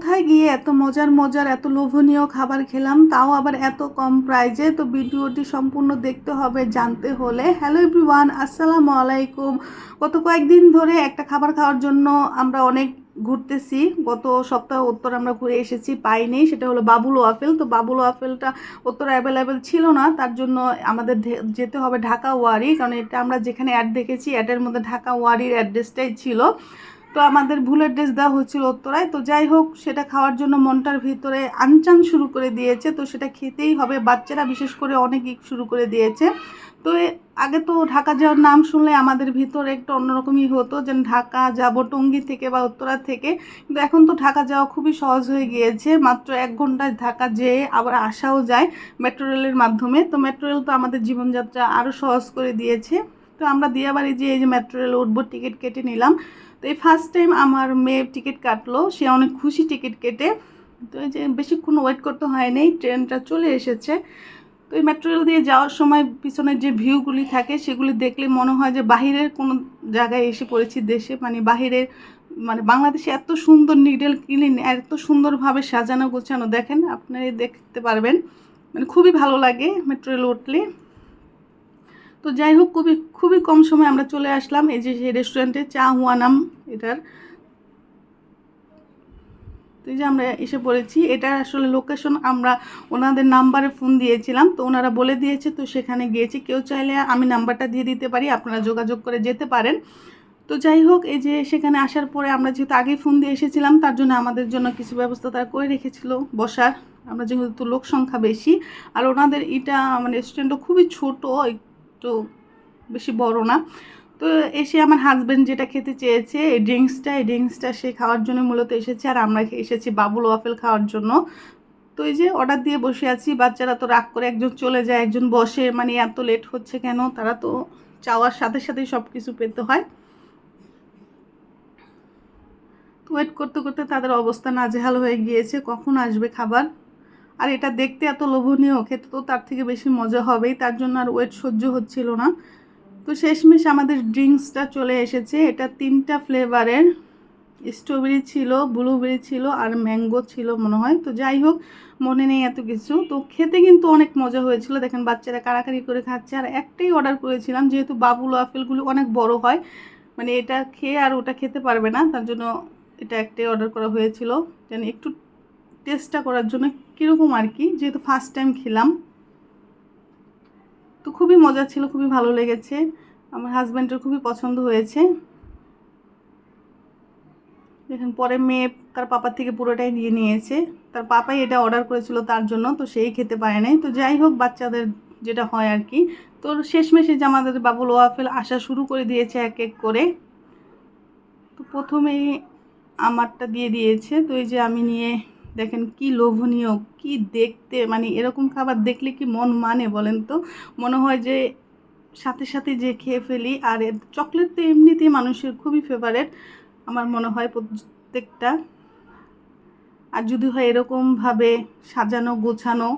কোথায় গিয়ে এত মজার মজার, এত লোভনীয় খাবার খেলাম, তাও আবার এত কম প্রাইজে? তো ভিডিওটি সম্পূর্ণ দেখতে হবে জানতে হলে। হ্যালো এভরিওয়ান আসসালামু আলাইকুম। গত কয়েকদিন ধরে একটা খাবার খাওয়ার জন্য আমরা অনেক ঘুরতেছি। গত সপ্তাহ উত্তর আমরা ঘুরে এসেছি, পাইনি। সেটা হলো বাবুল ওয়াফেল। তো বাবুল ওয়াফেলটা উত্তর অ্যাভেলেবেল ছিল না, তার জন্য আমাদের যেতে হবে ঢাকা ওয়ারি। কারণ এটা আমরা যেখানে অ্যাড দেখেছি অ্যাডের মধ্যে ঢাকা ওয়ারির অ্যাড্রেসটাই ছিল। তো আমাদের ভুল অ্যাড্রেস দেওয়া হচ্ছিল উত্তরায়। তো যাই হোক, সেটা খাওয়ার জন্য মনটার ভিতরে আনচান শুরু করে দিয়েছে। তো সেটা খেতেই হবে। বাচ্চারা বিশেষ করে অনেক শুরু করে দিয়েছে। তো আগে তো ঢাকা যাওয়ার নাম শুনলে আমাদের ভিতরে একটু অন্যরকমই হতো। যে ঢাকা যাব টঙ্গী থেকে বা উত্তরা থেকে। কিন্তু এখন তো ঢাকা যাওয়া খুবই সহজ হয়ে গিয়েছে। মাত্র এক ঘন্টায় ঢাকা যেয়ে আবার আসাও যায় মেট্রো রেলের মাধ্যমে। তো মেট্রো রেল তো আমাদের জীবনযাত্রা আরও সহজ করে দিয়েছে। তো আমরা দিয়াবাড়ি যে এই যে মেট্রো রেল উঠবো, টিকিট কেটে নিলাম। তো এই ফার্স্ট টাইম আমার মেয়ে টিকিট কাটলো, সে অনেক খুশি টিকিট কেটে, তো এই যে বেশিক্ষণ ওয়েট করতে হয়নি, ট্রেনটা চলে এসেছে। তো এই মেট্রো রেল দিয়ে যাওয়ার সময় পিছনের যে ভিউগুলি থাকে, সেগুলি দেখলে মনে হয় যে বাহিরের কোনো জায়গায় এসে পড়েছি দেশে মানে বাহিরের মানে বাংলাদেশে এত সুন্দর নিডেল ক্লিন এত সুন্দরভাবে সাজানো গোছানো, দেখেন আপনারা দেখতে পারবেন। মানে খুবই ভালো লাগে মেট্রো রেল উঠলে। তো যাই হোক, খুবই খুবই কম সময় আমরা চলে আসলাম। এই যে সেই রেস্টুরেন্টে চা হুয়া নাম এটার। তো এই যে আমরা এসে পড়েছি। এটা আসলে লোকেশন আমরা ওনাদের নাম্বারে ফোন দিয়েছিলাম। তো ওনারা বলে দিয়েছে, তো সেখানে গিয়েছি। কেউ চাইলে আমি নাম্বারটা দিয়ে দিতে পারি। আপনারা যোগাযোগ করে যেতে পারেন। তো যাই হোক, এই যে সেখানে আসার পরে আমরা যেহেতু আগেই ফোন দিয়ে এসেছিলাম, তার জন্য আমাদের জন্য কিছু ব্যবস্থা তারা করে রেখেছিল। বসার। আমরা যেহেতু লোক সংখ্যা বেশি। আর ওনাদের এটা মানে রেস্টুরেন্টটা খুবই ছোট একটু বেশি বড় না। তো এসে আমার হাজব্যান্ড যেটা খেতে চেয়েছে, এই ড্রিঙ্কসটা এই ড্রিঙ্কসটা সে খাওয়ার জন্য মূলত এসেছে আর আমরা এসেছি বাবুল ওয়াফেল খাওয়ার জন্য। তো এই যে অর্ডার দিয়ে বসে আছি, বাচ্চারা তো রাগ করে একজন চলে যায়, একজন বসে মানে এত লেট হচ্ছে কেন? তারা তো চাওয়ার সাথে সাথেই সব কিছু পেতে হয়। তো ওয়েট করতে করতে তাদের অবস্থা নাজেহাল হয়ে গিয়েছে। কখন আসবে খাবার? আর এটা দেখতে এত লোভনীয়, খেতে তো তার থেকে বেশি মজা হবেই, তার জন্য আর ওয়েট সহ্য হচ্ছিল না। তো শেষমেশ আমাদের ড্রিঙ্কসটা চলে এসেছে। এটা তিনটা ফ্লেভারের। স্ট্রবেরি ছিল, ব্লুবেরি ছিল আর ম্যাঙ্গো ছিল মনে হয়। তো যাই হোক, মনে নেই এত কিছু। তো খেতে কিন্তু অনেক মজা হয়েছিল। দেখেন বাচ্চারা কাড়াকাড়ি করে খাচ্ছে। আর একটাই অর্ডার করেছিলাম, যেহেতু বাবুল আপেলগুলো অনেক বড় হয় মানে এটা খেয়ে আর ওটা খেতে পারবে না। তার জন্য এটা একটাই অর্ডার করা হয়েছিল। যেন একটু টেস্টটা করার জন্য কীরকম আর কি? যেহেতু ফার্স্ট টাইম খেলাম। তো খুবই মজা ছিল, খুবই ভালো লেগেছে। আমার হাজব্যান্ডের খুবই পছন্দ হয়েছে। দেখেন, পরে মেয়ে তার পাপার থেকে পুরোটাই নিয়ে নিয়েছে। তার পাপাই এটা অর্ডার করেছিল তার জন্য, তো সেই খেতে পারে নাই। তো যাই হোক, বাচ্চাদের যেটা হয় আর কি। তো শেষমেশে যে আমাদের বাবুল ওয়াফেল আসা শুরু করে দিয়েছে এক এক করে। তো প্রথমেই আমারটা দিয়ে দিয়েছে। তো এই যে আমি নিয়ে দেখেন কি লোভনীয়, কি দেখতে মানে এরকম খাবার দেখলে কি মন মানে বলেন তো? মনে হয় যে সাথে সাথে যে খেয়ে ফেলি, আর চকলেট তো এমনিতেই মানুষের খুবই ফেভারেট আমার মনে হয় প্রত্যেকটা। আর যদি হয় এরকমভাবে সাজানো, গোছানো,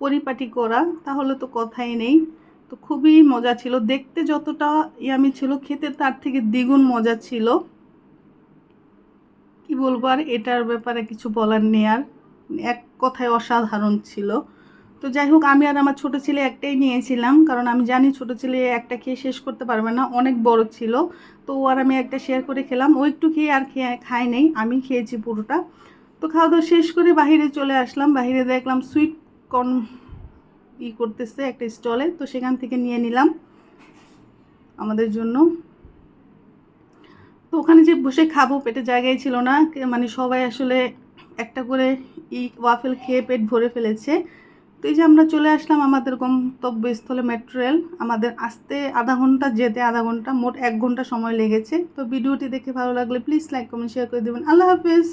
পরিপাটি করা, তাহলে তো কথাই নেই। তো খুবই মজা ছিল। দেখতে যতটা ইয়ামি ছিল, খেতে তার থেকে দ্বিগুণ মজা ছিল। কি বলব আর এটার ব্যাপারে কিছু বলার নেই আর। এক কথায় অসাধারণ ছিল। তো যাই হোক, আমি আর আমার ছোটো ছেলে একটাই নিয়েছিলাম, কারণ আমি জানি ছোটো ছেলে একটা খেয়ে শেষ করতে পারবে না, অনেক বড় ছিল। তো ও আর আমি একটা শেয়ার করে খেলাম। ও একটু খেয়ে আর খেয়ে খাই নেই, আমি খেয়েছি পুরোটা। তো খাওয়া দাওয়া শেষ করে বাইরে চলে আসলাম। বাইরে দেখলাম সুইট কর্ন ই করতেছে একটা স্টলে তো সেখান থেকে নিয়ে নিলাম আমাদের জন্য। তো ওখানে যে বসে খাব পেটে জায়গায় ছিল না। মানে সবাই আসলে একটা করে ই ওয়াফেল খেয়ে পেট ভরে ফেলেছে। তো এই যে আমরা চলে আসলাম আমাদের গন্তব্যস্থলে মেট্রো রেল। আমাদের আসতে আধা ঘণ্টা, যেতে আধা ঘণ্টা, মোট এক ঘণ্টা সময় লেগেছে। তো ভিডিওটি দেখে ভালো লাগলে প্লিজ লাইক, কমেন্ট, শেয়ার করে দেবেন। আল্লাহ হাফিজ।